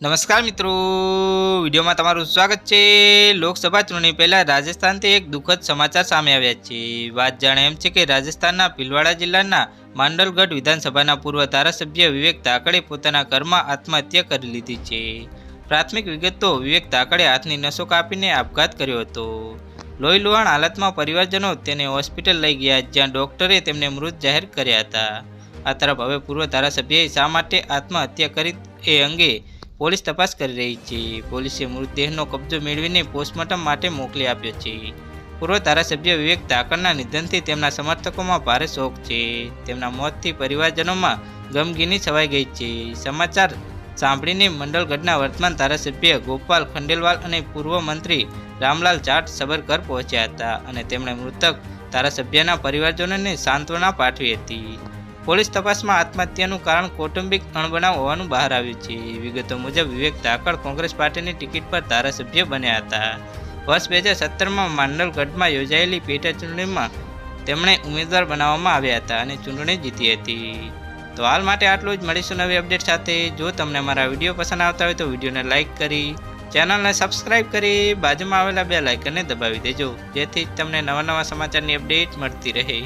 નમસ્કાર મિત્રો. વિડીયોમાં તમારું સ્વાગત છે. લોકસભા ચૂંટણી પહેલાં રાજસ્થાનથી એક દુઃખદ સમાચાર સામે આવ્યા છે. વાત જાણે એમ છે કે રાજસ્થાનના ભીલવાડા જિલ્લાના માંડલગઢ વિધાનસભાના પૂર્વ ધારાસભ્ય વિવેક ધાકડે પોતાના ઘરમાં આત્મહત્યા કરી લીધી છે. પ્રાથમિક વિગતો વિવેક ધાકડે હાથની નસો કાપીને આપઘાત કર્યો હતો. લોહી લુહાણ હાલતમાં પરિવારજનો તેને હોસ્પિટલ લઈ ગયા, જ્યાં ડોક્ટરે તેમને મૃત જાહેર કર્યા હતા. આ તરફ હવે પૂર્વ ધારાસભ્યએ શા માટે આત્મહત્યા કરી એ અંગે પોલીસ તપાસ કરી રહી છે. પોલીસે મૃતદેહનો કબજો મેળવીને પોસ્ટમોર્ટમ માટે મોકલી આપ્યો છે. પૂર્વ ધારાસભ્ય વિવેક ધાકડના નિધનથી તેમના સમર્થકોમાં ભારે શોક છે. તેમના મોતથી પરિવારજનોમાં ગમગીની છવાઈ ગઈ છે. સમાચાર સાંભળીને મંડલગઢના વર્તમાન ધારાસભ્ય ગોપાલ ખંડેલવાલ અને પૂર્વ મંત્રી રામલાલ જાટ સબરકર પહોંચ્યા હતા અને તેમણે મૃતક ધારાસભ્યના પરિવારજનોને સાંત્વના પાઠવી હતી. પોલીસ તપાસમાં આત્મહત્યાનું કારણ કૌટુંબિક અણબનાવ હોવાનું બહાર આવ્યું છે. વિગતો મુજબ વિવેક ધાકડ કોંગ્રેસ પાર્ટીની ટિકિટ પર ધારાસભ્ય બન્યા હતા. વર્ષ બે હજાર સત્તરમાં માંડલગઢમાં યોજાયેલી પેટાચૂંટણીમાં તેમણે ઉમેદવાર બનાવવામાં આવ્યા હતા અને ચૂંટણી જીતી હતી. તો હાલ માટે આટલું જ. મળીશું નવી અપડેટ સાથે. જો તમને અમારા વીડિયો પસંદ આવતા હોય તો વિડીયોને લાઇક કરી, ચેનલને સબસ્ક્રાઇબ કરી, બાજુમાં આવેલા બે લાઇકનને દબાવી દેજો. જેથી તમને નવા નવા સમાચારની અપડેટ મળતી રહે.